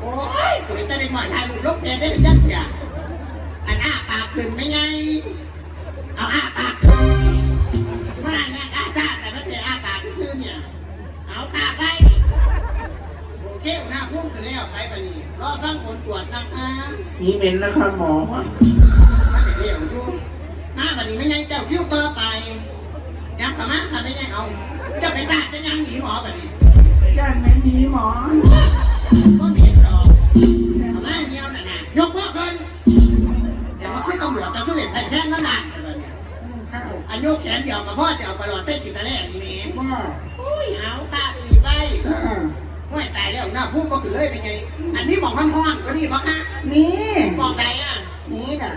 โอ้ยกูเห็นแต่เด็กหน่อยถ่ายรูปลกเฟซได้เป็นจังเสียอันอ้าปากขึ้นไม่ไง เอาอ้าปากขึ้นเมื่อไหร่เนี่ยอ้าจ้าแต่ไม่เคยอ้าปากขึ้นชื่อเนี่ย เอาขาไปโอเคหัวหน้าพุ่งขึ้นแล้วไปปะนี่รอฟังผลตรวจนะคะนี่เป็นนะครับหมอถ้าไปเรียกอยู่มาปะนี่ไม่ไงเจ้าคิ้วเตอร์ไปย้ำขามาค่ะไม่ไงเอาจะไปบ้าจะยังหนีหมอปะนี่ย่านไม่มีหมอก็มีหรอ แท่งน้ำหนักอะไรเนี่ยข้าวอันยกแขนเดียวกับพ่อจะเอาไปหลอดเส้นขีดตะแรกนี่เมว่าอุ้ยเอาค่ะปีไปอ่าห่วยตายแล้วหน้าพุ่งก็ขึ้นเลยเป็นไง อันนี้บอกห้อนๆก็นี่ปะคะนี่บอกใดอะนี่น่ะ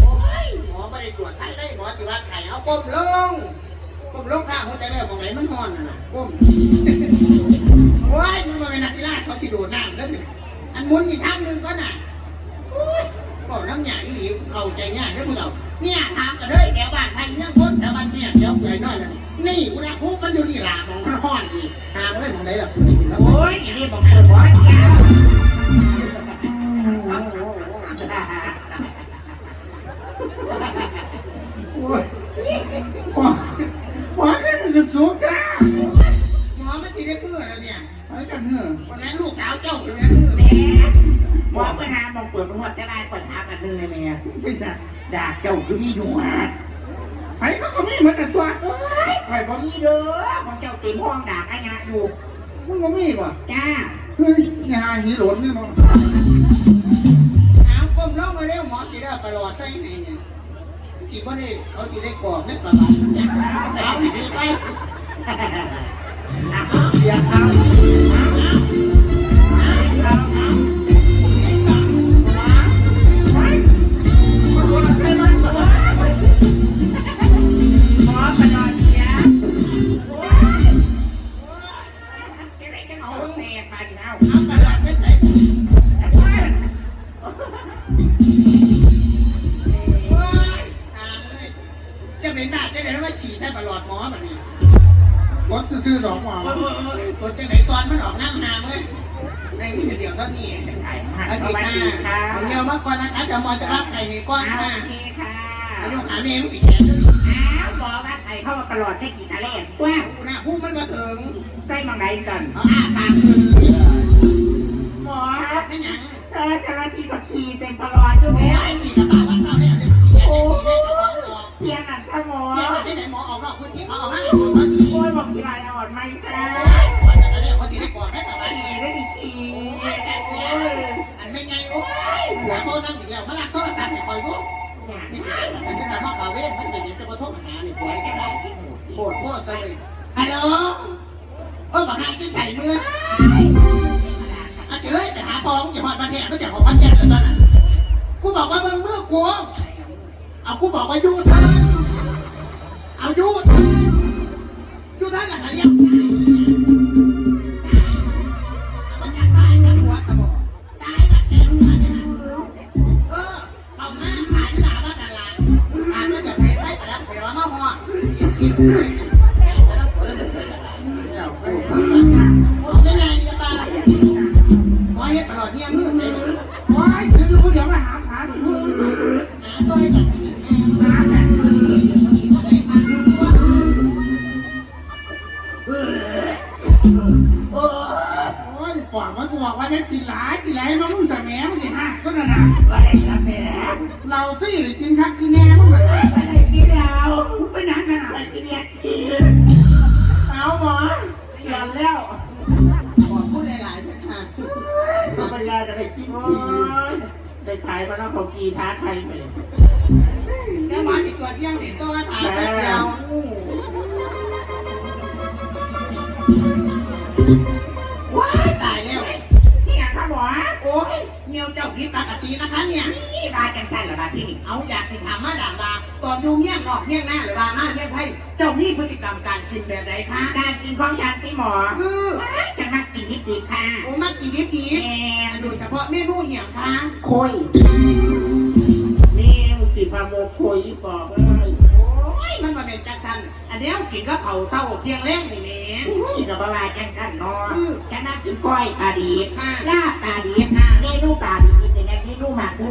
โอ้ยหมอไม่ได้ตรวจไตเลยหมอสิว่าไข่เอาก้มลงก้มลงข้าหัวใจแล้วมองไหนมันห้อนน่ะก้มโอ้ยมันมาเป็นนักกีฬาเขาสิโดดน้ำเด้ออันมุนอีกทางหนึ่งก็น่ะโอ้ยก็น้ำหยาอีหลีเข้าใจง่ายเด้อพวกเราเนี่ยถามกันเลยแถวบ้านไทยเนี่ยพ้นแถวบ้านเนี่ยแถวเปื่อยน้อยนั่นนี่อุณหภูมิมันอยู่นี่ล่ะมองมันห้อนนี่ถามเลยมองไหนล่ะเปื่อยสิแล้วโอ้ยอย่ารีบบอกให้เราบอกให้ยาวโอ้ยหมอหมอแค่จะสูงจ้าหมอไม่ทีได้เพื่อแล้วเนี่ยไปกันเถอะวันนั้นลูกสาวเจ้าเป็นแม่เพื่อแม่บอกปัญหาบอกเปิดประวัติได้ปัญหากัน หนึ่งเลยแม่เป็นจ้ะดาบเจ้าคือมีหนวดไปเขาก็มีเหมือนกันตัวโอ้ยข่อยบ่มีเด้อของเจ้าเต็มห้องดาบอายะอยู่มึงก็มีป่ะจ้าเฮ้ยยาหีหลนเนี่ยมั้งน้ำก้มลงมาเร็วหมอจีได้ไปรอใส่ไหนเนี่ยจีบ่ได้เขาจีได้กรอบเนี่ยประมาณนี้เอาดีไปเสียทางมัน จะเป็นบาดจะไหนแล้วมาฉี่ใส่ประหลอดหมอแบบนี้รถจะซื้อดอกหมาเออเออตัวจะไหนตอนมันออกน้ำหามเว้ยในนี้เดี๋ยวเท่านี้สเอาวัสดีดีค่ะค่ะเอาเงี้ยมาก่อนนะครับเดี๋ยวหมอจะรับไข่ให้ก้อนค่ะเคค่ะอายุขาเมย์มันติดแขนด้วยอ้าวบอกว่าไข่เข้ามาตลอดได้กี่ตะเล่นว้าวกนะพูดมันมาถึงใส่มังไงกันอ้าปากขึ้นหมอไม่หยังเออจ้าหน้าที่ก็ขี่เต็มปลอดอยู่โอ้เนี่ยฉีดกระเป๋า ฉันจะทำว่าข่าวเวทมันเป็นอย่างจะมาทุบหาหรือป่วยก็ได้โคตรโคตรซะเลยฮัลโหลเออบอกหาที่ใส่เมื่ออาจจะเลยไปหาปองอย่าหอดประเทศไม่จะของพันแก่เลยตอนนั้นกูบอกว่าเบิ่งมือกูเอากูบอกว่ายุ่งเธอ องปวดเลยแล้วไปฟังกันผมจะไงจะบ้าหมอเฮ็ดตลอดเนี่ยมือใส่ว้าซื้อคนเดียวมาหาฐานดูหาตัวให้กับหาแบบนี้เดี๋ยวคนนี้ก็ได้มาดูว่าโอ้ยปอดมับกินหลายกินหลายมันมึงใส่แหมมึงสิหักก็นั่ ต่อไปยาจะได้กินทีได้ขายมาแล้วเขากีท้าใครไปเลยแค่มาที่ตัวเที่ยงเห็นตัวผ่านแป๊บเดียวว้ายตายแล้วเนี่ย่างค่ะหมอโอ้ยเงียวเจ้าพิษปกตินะคะเนี่ยนี่บาจังสันหรือครับพี่นี่เอาจากสิถามมาด่ามว่าตอนอยูเงี้ยงนอกเงี้ยงหน้าหรือว่ามาเงี้ยงไทยเจ้ามีพฤติกรรมการกินแบบไหนคะการกินของฉันพี่หมอคือฉันมักกินดิบๆค่ะโอ้มากินดิบดีแม่โดย เมนูเหี่ยงค้างคอยนี่มึงกินปลาโมคอยยี่ปอบเลยโอ้ยมันมาเป็นจังสันอันเดียวกินก็เผาเศร้าเที่ยงแรงนี่แม่อุ้กับบาวาจังสันเนาะกันน่ากินก้อยปลาดีบลาปลาดีบเมนูปลาดีบเนี่เมนูหมัก